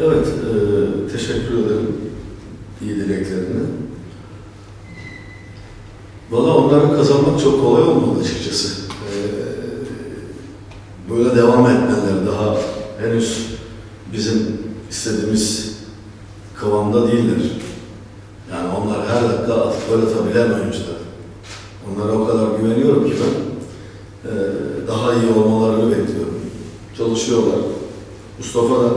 Evet, e, teşekkür ederim iyi dileklerine. Valla onları kazanmak çok kolay olmadı açıkçası. E, böyle devam etmeleri daha henüz bizim istediğimiz kıvamda değiller. Yani onlar her dakika atıp gol atabilen oyuncular. Onlara o kadar güveniyorum ki ben. e, daha iyi olmalarını bekliyorum. Çalışıyorlar. Mustafa da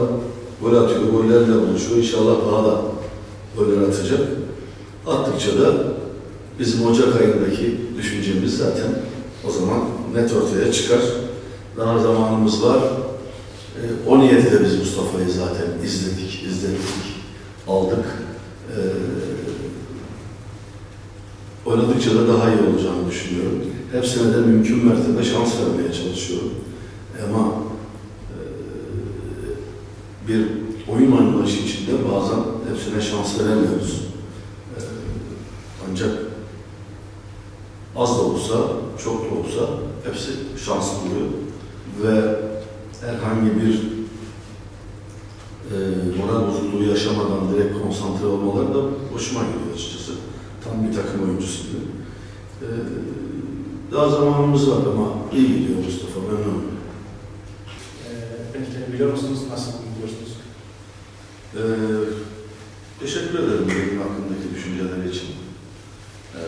gol atıyor, gollerle buluşuyor. İnşallah daha da goller atacak. Attıkça da bizim Ocak ayındaki düşüncemiz zaten o zaman net ortaya çıkar. Daha zamanımız var. Ee, o niyetle biz Mustafa'yı zaten izledik, izledik, aldık. Ee, oynadıkça da daha iyi olacağını düşünüyorum. Hepsine de mümkün mertebe şans vermeye çalışıyorum. Ama e, bir oyun anlayışı içinde bazen hepsine şans veremiyoruz. Ee, ancak az da olsa, çok da olsa hepsi şans buluyor. Ve herhangi bir e, moral bozukluğu yaşamadan direkt konsantre olmaları da hoşuma gidiyor açıkçası. Tam bir takım oyuncusu gibi. Ee, daha zamanımız var ama iyi gidiyor Mustafa, memnunum. Ee, biliyor musunuz? Nasıl? Ee, teşekkür ederim benim hakkındaki düşünceler için. Ee,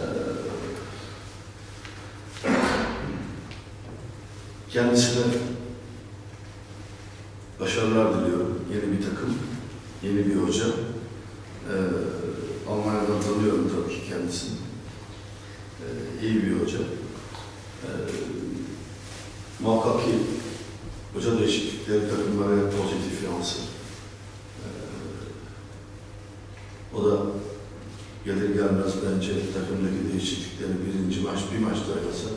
kendisine başarılar diliyorum. Yeni bir takım, yeni bir hoca. Ee, Almanya'dan tanıyorum tabii ki kendisini. Ee, iyi bir hoca. Ee, muhakkak ki hoca değişiklikleri takımlara pozitif yansır. Ee, o da gelir gelmez bence takımdaki değişiklikleri birinci maç, bir maçta oynasa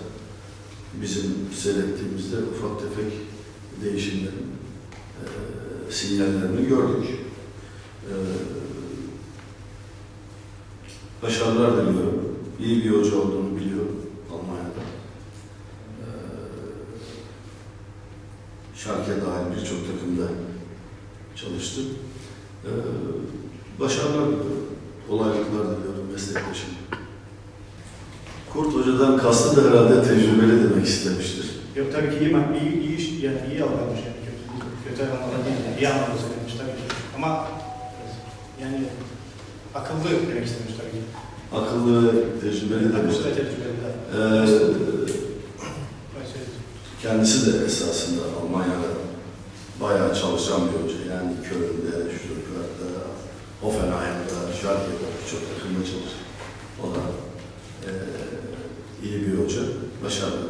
bizim seyrettiğimizde ufak tefek değişimlerin e, sinyallerini gördük. E, başarılar diliyorum. İyi bir hoca olduğunu biliyorum Almanya'da. E, Schalke dahil birçok takımda çalıştım. E, başarılar diliyorum. Kolaylıklar diliyorum meslektaşım. Kurt Hoca'dan kastı da herhalde tecrübeli demek istemiştir. Yok tabii ki iyi, iyi, iyi, iş- yani iyi algılamış yani kötü, kötü anlamda değil, yani iyi anlamda söylemiş tabii ki. Ama yani akıllı demek istemiş tabii ki. Akıllı ve tecrübeli Akıllı demiştir. ve tecrübeli. Ee, kendisi de esasında Almanya'da bayağı çalışan bir hoca. Yani Köln'de, Hoffenheim'da, Schalke'de birçok takımda çalıştı. O da eee iyi bir hoca. Başarılı.